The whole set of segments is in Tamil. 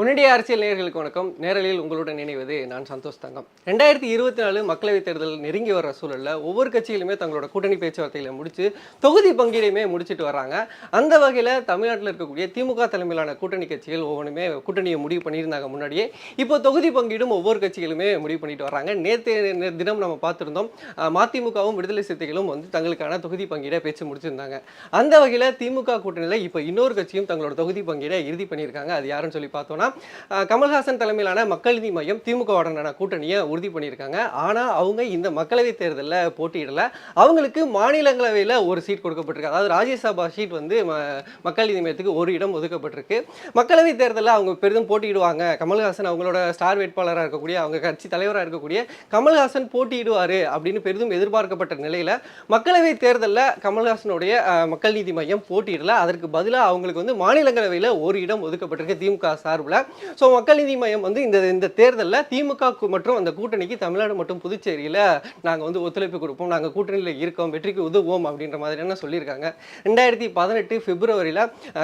உன்னுடைய அரசியல் நேர்களுக்கு வணக்கம். நேரலில் உங்களுடன் இணைவது நான் சந்தோஷ் தங்கம். ரெண்டாயிரத்தி இருபத்தி நாலு மக்களவைத் தேர்தல் நெருங்கி வர சூழலில் ஒவ்வொரு கட்சியிலுமே தங்களோட கூட்டணி பேச்சுவார்த்தைகளை முடிச்சு தொகுதி பங்கீடையுமே முடிச்சிட்டு வராங்க அந்த வகையில் தமிழ்நாட்டில் இருக்கக்கூடிய திமுக தலைமையிலான கூட்டணி கட்சிகள் ஒவ்வொன்றுமே கூட்டணியை முடிவு பண்ணியிருந்தாங்க முன்னாடியே. இப்போ தொகுதி பங்கீடும் ஒவ்வொரு கட்சிகளுமே முடிவு பண்ணிட்டு வராங்க நேற்று தினம் நம்ம பார்த்துருந்தோம் மதிமுகவும் விடுதலை சிறுத்தைகளும் வந்து தங்களுக்கான தொகுதி பங்கீடை பேச்சு முடிச்சிருந்தாங்க. அந்த வகையில் திமுக கூட்டணியில் இப்போ இன்னொரு கட்சியும் தங்களோட தொகுதி பங்கீடை இறுதி பண்ணியிருக்காங்க. அது யாருன்னு சொல்லி பார்த்தோம்னா கமல்ஹாசன் தலைமையிலான மக்கள் நீதி மையம் திமுகவுடனான கூட்டணியை உறுதி பண்ணியிருக்காங்க. ஆனால் அவங்க இந்த மக்களவைத் தேர்தலில் போட்டியிடல. அவங்களுக்கு மாநிலங்களவையில் ஒரு சீட் கொடுக்கப்பட்டிருக்கு. அதாவது ராஜ்யசபா சீட் வந்து ம- மக்கள் நீதி மையத்துக்கு ஒரு இடம் ஒதுக்கப்பட்டிருக்கு. மக்களவைத் தேர்தலில் அவங்க பெரிதும் போட்டியிடுவாங்க. கமல்ஹாசன் அவங்களோட ஸ்டார் வேட்பாளராக இருக்கக்கூடிய அவங்க கட்சி தலைவராக இருக்கக்கூடிய கமல்ஹாசன் போட்டியிடுவார் அப்படின்னு பெரிதும் எதிர்பார்க்கப்பட்ட நிலையில் மக்களவைத் தேர்தலில் கமல்ஹாசனுடைய மக்கள் நீதி மையம் போட்டியிடல. அதற்கு பதிலாக அவங்களுக்கு வந்து மாநிலங்களவையில் ஒரு இடம் ஒதுக்கப்பட்டிருக்கு திமுக சார்பில். ஸோ மக்கள் நீதி மையம் வந்து இந்த இந்த தேர்தலில் திமுக மற்றும் அந்த கூட்டணிக்கு தமிழ்நாடு மற்றும் புதுச்சேரியில் நாங்கள் வந்து ஒத்துழைப்பு கொடுப்போம். நாங்கள் கூட்டணியில் இருக்கோம் வெற்றிக்கு உதவுவோம் அப்படின்ற மாதிரியான சொல்லியிருக்காங்க. ரெண்டாயிரத்தி பதினெட்டு பிப்ரவரியில்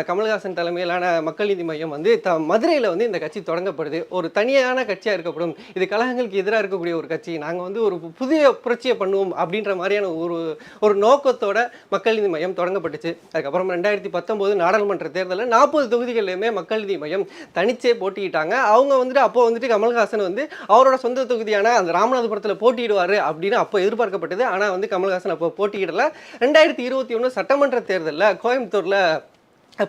கமல்ஹாசன் தலைமையிலான மக்கள் நீதி மையம் வந்து த மதுரையில் வந்து இந்த கட்சி தொடங்கப்படுது. ஒரு தனியான கட்சியாக இருக்கப்படும் இது கழகங்களுக்கு எதிராக இருக்கக்கூடிய ஒரு கட்சி. நாங்கள் வந்து ஒரு புதிய புரட்சியை பண்ணுவோம் அப்படின்ற மாதிரியான ஒரு ஒரு நோக்கத்தோட மக்கள் நீதி மையம் தொடங்கப்பட்டுச்சு. அதுக்கப்புறம் ரெண்டாயிரத்தி பத்தொம்போது நாடாளுமன்ற தேர்தலில் நாற்பது தொகுதிகளிலுமே மக்கள் நீதி மையம் தனிச்சே போட்டியிட்டாங்க. அவங்க வந்துட்டு அப்போ வந்துட்டு கமல்ஹாசன் வந்து அவரோட சொந்த தொகுதியான அந்த ராமநாதபுரத்தில் போட்டியிடுவார் அப்படின்னு அப்போ எதிர்பார்க்கப்பட்டது. ஆனால் வந்து கமல்ஹாசன் அப்போ போட்டியிடலை. ரெண்டாயிரத்தி இருபத்தி ஒன்று சட்டமன்ற தேர்தலில் கோயம்புத்தூரில்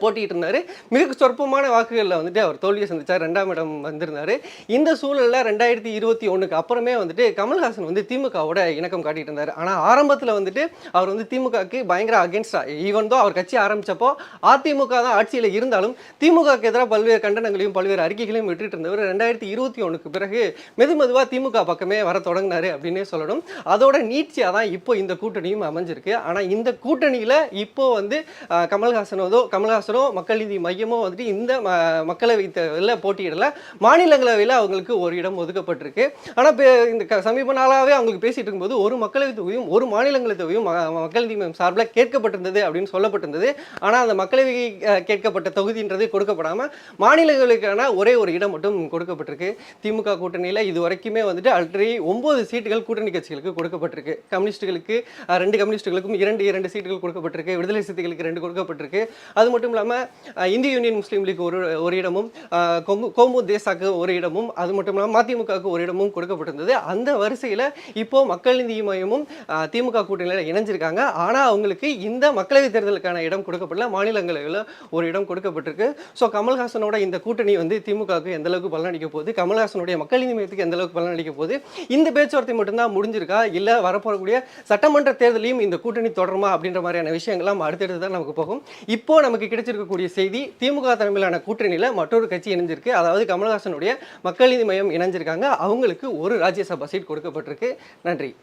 போட்டிட்டு இருந்தார். மிக சொற்பமான வாக்குகளில் வந்துட்டு அவர் தோல்வியை சந்தித்தார் ரெண்டாம் இடம் வந்திருந்தாரு. இந்த சூழலில் ரெண்டாயிரத்தி இருபத்தி ஒன்றுக்கு அப்புறமே வந்துட்டு கமல்ஹாசன் வந்து திமுகவோட இணக்கம் காட்டிட்டு இருந்தார். ஆனால் ஆரம்பத்தில் வந்துட்டு அவர் வந்து திமுகவுக்கு பயங்கர அகேன்ஸ்டாக ஈவன் தோ அவர் கட்சி ஆரம்பித்தப்போ அதிமுக தான் ஆட்சியில் இருந்தாலும் திமுகவுக்கு எதிராக பல்வேறு கண்டனங்களையும் பல்வேறு அறிக்கைகளையும் விட்டுட்டு இருந்தவர். ரெண்டாயிரத்தி இருபத்தி ஒன்றுக்கு பிறகு மெது மெதுவாக திமுக பக்கமே வர தொடங்கினாரு அப்படின்னே சொல்லணும். அதோட நீட்சியாக தான் இப்போ இந்த கூட்டணியும் அமைஞ்சிருக்கு. ஆனால் இந்த கூட்டணியில் இப்போ வந்து கமல்ஹாசனோதோ கமல்ஹாசன் மக்கள் நீதி மையமோ வந்துட்டு இந்த மக்களவை தேர்தலில் போட்டியிடல. மாநிலங்களவையில் அவங்களுக்கு ஒரு இடம் ஒதுக்கப்பட்டிருக்கு. ஆனால் இந்த சமீப நாளாகவே அவங்களுக்கு பேசிட்டு இருக்கும்போது ஒரு மக்களவை தொகுதியும் ஒரு மாநிலங்களவை தொகுதியும் மக்கள் நீதி மையம் சார்பில் கேட்கப்பட்டிருந்தது அப்படின்னு சொல்லப்பட்டிருந்தது. ஆனால் அந்த மக்களவை கேட்கப்பட்ட தொகுதின்றது கொடுக்கப்படாமல் மாநிலங்களுக்கான ஒரே ஒரு இடம் மட்டும் கொடுக்கப்பட்டிருக்கு. திமுக கூட்டணியில் இது வரைக்குமே வந்துட்டு ஆல்ரெடி ஒன்பது சீட்டுகள் கூட்டணி கட்சிகளுக்கு கொடுக்கப்பட்டிருக்கு. கம்யூனிஸ்டுகளுக்கு ரெண்டு கம்யூனிஸ்டுகளுக்கும் இரண்டு இரண்டு சீட்டுகள் கொடுக்கப்பட்டிருக்கு. விடுதலை சிறுத்தைகளுக்கு ரெண்டு கொடுக்கப்பட்டிருக்கு. அது மட்டும் மட்டும் இல்லாமல் இந்திய யூனியன் முஸ்லீம் லீக் ஒரு ஒரு இடமும் கொங்கு கோமு தேசாக்கு ஒரு இடமும் அது மட்டும் இல்லாமல் மதிமுகவுக்கு ஒரு இடமும் கொடுக்கப்பட்டிருந்தது. அந்த வரிசையில் இப்போ மக்கள் நீதி மையமும் திமுக கூட்டணியில் இணைஞ்சிருக்காங்க. ஆனால் அவங்களுக்கு இந்த மக்களவைத் தேர்தலுக்கான இடம் கொடுக்கப்படல. மாநிலங்களவையில் ஒரு இடம் கொடுக்கப்பட்டிருக்கு. ஸோ கமல்ஹாசனோட இந்த கூட்டணி வந்து திமுகவுக்கு எந்த அளவுக்கு பலனளிக்க போகுது? கமல்ஹாசனுடைய மக்கள் நீதி மையத்துக்கு எந்த அளவுக்கு பலனளிக்க போகுது? இந்த பேச்சுவார்த்தை மட்டும்தான் முடிஞ்சிருக்கா? இல்லை வரப்போகக்கூடிய சட்டமன்ற தேர்தலையும் இந்த கூட்டணி தொடருமா? அப்படின்ற மாதிரியான விஷயங்கள்லாம் அடுத்தடுத்து தான் நமக்கு போகும். இப்போ நமக்கு கிடைச்சிருக்கக்கூடிய செய்தி திமுக தலைமையிலான கூட்டணியில் மற்றொரு கட்சி இணைஞ்சிருக்கு. அதாவது கமல்ஹாசனுடைய மக்கள் நீதி மையம் இணைஞ்சிருக்காங்க. அவங்களுக்கு ஒரு ராஜ்யசபா சீட் கொடுக்கப்பட்டிருக்கு. நன்றி.